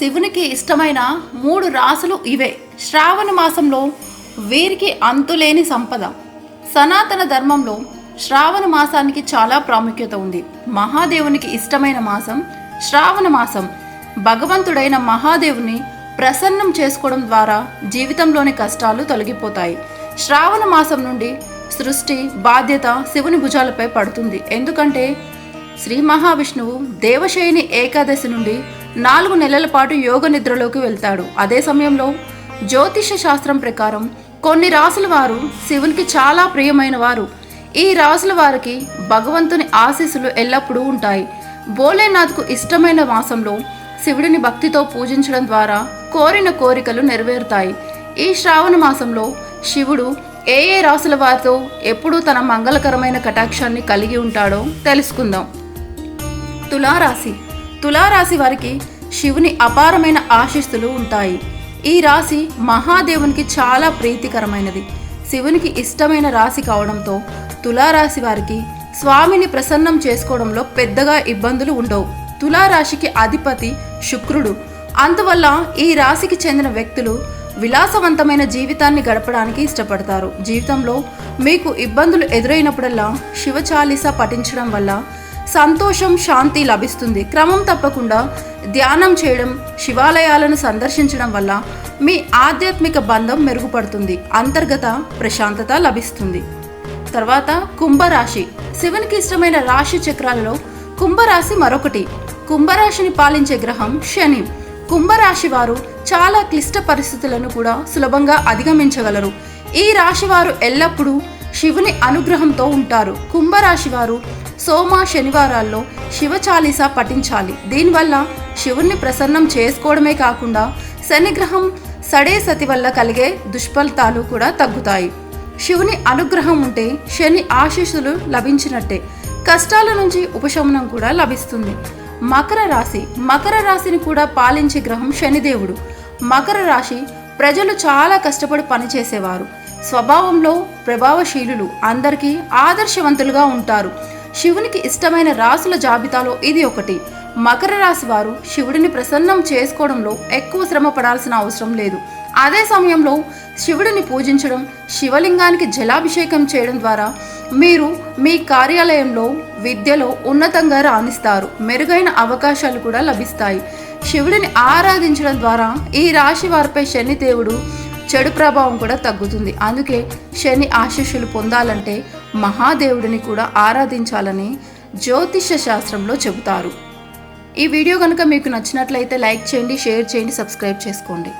శివునికి ఇష్టమైన మూడు రాసులు ఇవే. శ్రావణ మాసంలో వీరికి అంతులేని సంపద. సనాతన ధర్మంలో శ్రావణ మాసానికి చాలా ప్రాముఖ్యత ఉంది. మహాదేవునికి ఇష్టమైన మాసం శ్రావణ మాసం. భగవంతుడైన మహాదేవుని ప్రసన్నం చేసుకోవడం ద్వారా జీవితంలోని కష్టాలు తొలగిపోతాయి. శ్రావణ మాసం నుండి సృష్టి బాధ్యత శివుని భుజాలపై పడుతుంది. ఎందుకంటే శ్రీ మహావిష్ణువు దేవశయని ఏకాదశి నుండి నాలుగు నెలల పాటు యోగ నిద్రలోకి వెళ్తాడు. అదే సమయంలో జ్యోతిష శాస్త్రం ప్రకారం కొన్ని రాసుల వారు శివునికి చాలా ప్రియమైన వారు. ఈ రాసుల వారికి భగవంతుని ఆశీస్సులు ఎల్లప్పుడూ ఉంటాయి. భోలేనాథ్కు ఇష్టమైన మాసంలో శివుడిని భక్తితో పూజించడం ద్వారా కోరిన కోరికలు నెరవేరుతాయి. ఈ శ్రావణ మాసంలో శివుడు ఏ ఏ రాసుల వారితో ఎప్పుడూ తన మంగళకరమైన కటాక్షాన్ని కలిగి ఉంటాడో తెలుసుకుందాం. తులారాశి తులారాశి వారికి శివుని అపారమైన ఆశిస్తులు ఉంటాయి. ఈ రాశి మహాదేవునికి చాలా ప్రీతికరమైనది. శివునికి ఇష్టమైన రాశి కావడంతో తులారాశి వారికి స్వామిని ప్రసన్నం చేసుకోవడంలో పెద్దగా ఇబ్బందులు ఉండవు. తులారాశికి అధిపతి శుక్రుడు. అందువల్ల ఈ రాశికి చెందిన వ్యక్తులు విలాసవంతమైన జీవితాన్ని గడపడానికి ఇష్టపడతారు. జీవితంలో మీకు ఇబ్బందులు ఎదురైనప్పుడల్లా శివ చాలీసా పఠించడం వల్ల సంతోషం శాంతి లభిస్తుంది. క్రమం తప్పకుండా ధ్యానం చేయడం శివాలయాలను సందర్శించడం వల్ల మీ ఆధ్యాత్మిక బంధం మెరుగుపడుతుంది. అంతర్గత ప్రశాంతత లభిస్తుంది. తర్వాత కుంభరాశి. శివునికి ఇష్టమైన రాశి చక్రాలలో కుంభరాశి మరొకటి. కుంభరాశిని పాలించే గ్రహం శని. కుంభరాశి వారు చాలా క్లిష్ట పరిస్థితులను కూడా సులభంగా అధిగమించగలరు. ఈ రాశి వారు ఎల్లప్పుడూ శివుని అనుగ్రహంతో ఉంటారు. కుంభరాశి వారు సోమ శనివారాల్లో శివ చాలీసా పఠించాలి. దీనివల్ల శివుణ్ణి ప్రసన్నం చేసుకోవడమే కాకుండా శనిగ్రహం సడే సతి వల్ల కలిగే దుష్ఫలితాలు కూడా తగ్గుతాయి. శివుని అనుగ్రహం ఉంటే శని ఆశీస్సులు లభించినట్టే. కష్టాల నుంచి ఉపశమనం కూడా లభిస్తుంది. మకర రాశి మకర రాశిని కూడా పాలించే గ్రహం శనిదేవుడు. మకర రాశి ప్రజలు చాలా కష్టపడి పనిచేసేవారు. స్వభావంలో ప్రభావశీలులు అందరికీ ఆదర్శవంతులుగా ఉంటారు. శివునికి ఇష్టమైన రాసుల జాబితాలో ఇది ఒకటి. మకర రాశి వారు శివుడిని ప్రసన్నం చేసుకోవడంలో ఎక్కువ శ్రమ పడాల్సిన అవసరం లేదు. అదే సమయంలో శివుడిని పూజించడం శివలింగానికి జలాభిషేకం చేయడం ద్వారా మీరు మీ కార్యాలయంలో విద్యలో ఉన్నతంగా రాణిస్తారు. మెరుగైన అవకాశాలు కూడా లభిస్తాయి. శివుడిని ఆరాధించడం ద్వారా ఈ రాశి వారిపై శనిదేవుడు చెడు ప్రభావం కూడా తగ్గుతుంది. అందుకే శని ఆశీస్సులు పొందాలంటే మహాదేవుడిని కూడా ఆరాధించాలని జ్యోతిష శాస్త్రంలో చెబుతారు. ఈ వీడియో కనుక మీకు నచ్చినట్లయితే లైక్ చేయండి షేర్ చేయండి సబ్స్క్రైబ్ చేసుకోండి.